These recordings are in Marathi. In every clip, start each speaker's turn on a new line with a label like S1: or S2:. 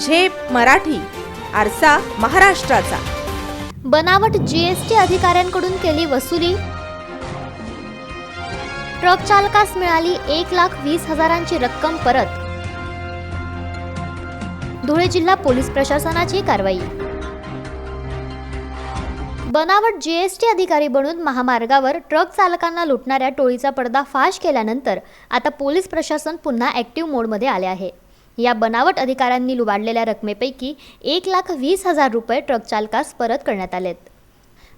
S1: झेप मराठी आरसा महाराष्ट्राचा.
S2: बनावट जीएसटी अधिकाऱ्यांकडून केली वसुली. ट्रक चालकास मिळाली एक लाख वीस हजारांची रक्कम परत. धुळे जिल्हा पोलीस प्रशासनाची कारवाई. बनावट जीएसटी अधिकारी बनून महामार्गावर ट्रक चालकांना लुटणाऱ्या टोळीचा पडदा फाश केल्यानंतर आता पोलीस प्रशासन पुन्हा ॲक्टिव्ह मोडमध्ये आले आहे. या बनावट अधिकाऱ्यांनी लुबाडलेल्या रकमेपैकी एक लाख वीस हजार रुपये ट्रकचालकास परत करण्यात आलेत.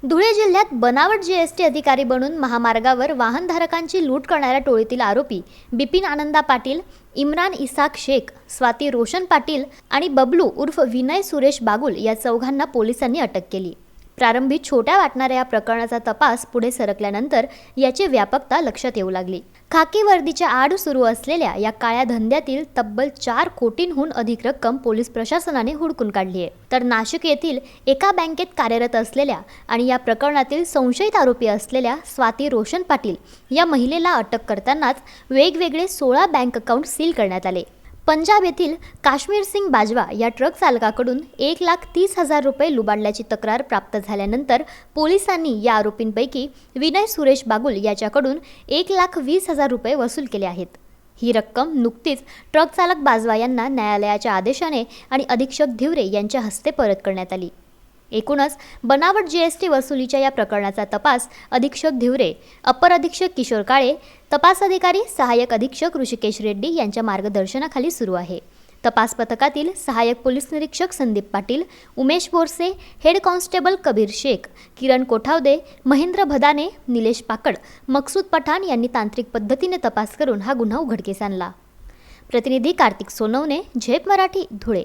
S2: धुळे जिल्ह्यात बनावट जी एस टी अधिकारी बनून महामार्गावर वाहनधारकांची लूट करणाऱ्या टोळीतील आरोपी बिपिन आनंदा पाटील इम्रान इसाक शेख स्वाती रोशन पाटील आणि बबलू उर्फ विनय सुरेश बागुल या चौघांना पोलिसांनी अटक केली. प्रारंभी छोट्या वाटणाऱ्या या प्रकरणाचा तपास पुढे सरकल्यानंतर याची व्यापकता लक्षात येऊ लागली. खाकी वर्दीच्या आड सुरू असलेल्या या काळ्या धंद्यातील तब्बल चार कोटींहून अधिक रक्कम पोलीस प्रशासनाने हुडकून काढली आहे तर नाशिक येथील एका बँकेत कार्यरत असलेल्या आणि या प्रकरणातील संशयित आरोपी असलेल्या स्वाती रोशन पाटील या महिलेला अटक करतानाच वेगवेगळे सोळा बँक अकाउंट सील करण्यात आले. पंजाब येथील काश्मीर सिंग बाजवा या ट्रक चालकाकडून एक लाख तीस हजार रुपये लुबाडल्याची तक्रार प्राप्त झाल्यानंतर पोलिसांनी या आरोपींपैकी विनय सुरेश बागुल याच्याकडून एक लाख वीस हजार रुपये वसूल केले आहेत. ही रक्कम नुकतीच ट्रक चालक बाजवा यांना न्यायालयाच्या आदेशाने आणि अधीक्षक धिवरे यांच्या हस्ते परत करण्यात आली. एकूणच बनावट जीएसटी वसुलीच्या या प्रकरणाचा तपास अधीक्षक धिवरे अपर अधीक्षक किशोर काळे तपास अधिकारी सहाय्यक अधीक्षक ऋषिकेश रेड्डी यांच्या मार्गदर्शनाखाली सुरू आहे. तपास पथकातील सहाय्यक पोलीस निरीक्षक संदीप पाटील उमेश बोरसे हेड कॉन्स्टेबल कबीर शेख किरण कोठावदे महेंद्र भदाने निलेश पाकड मकसूद पठाण यांनी तांत्रिक पद्धतीने तपास करून हा गुन्हा उघडकीस आणला. प्रतिनिधी कार्तिक सोनवणे झेप मराठी धुळे.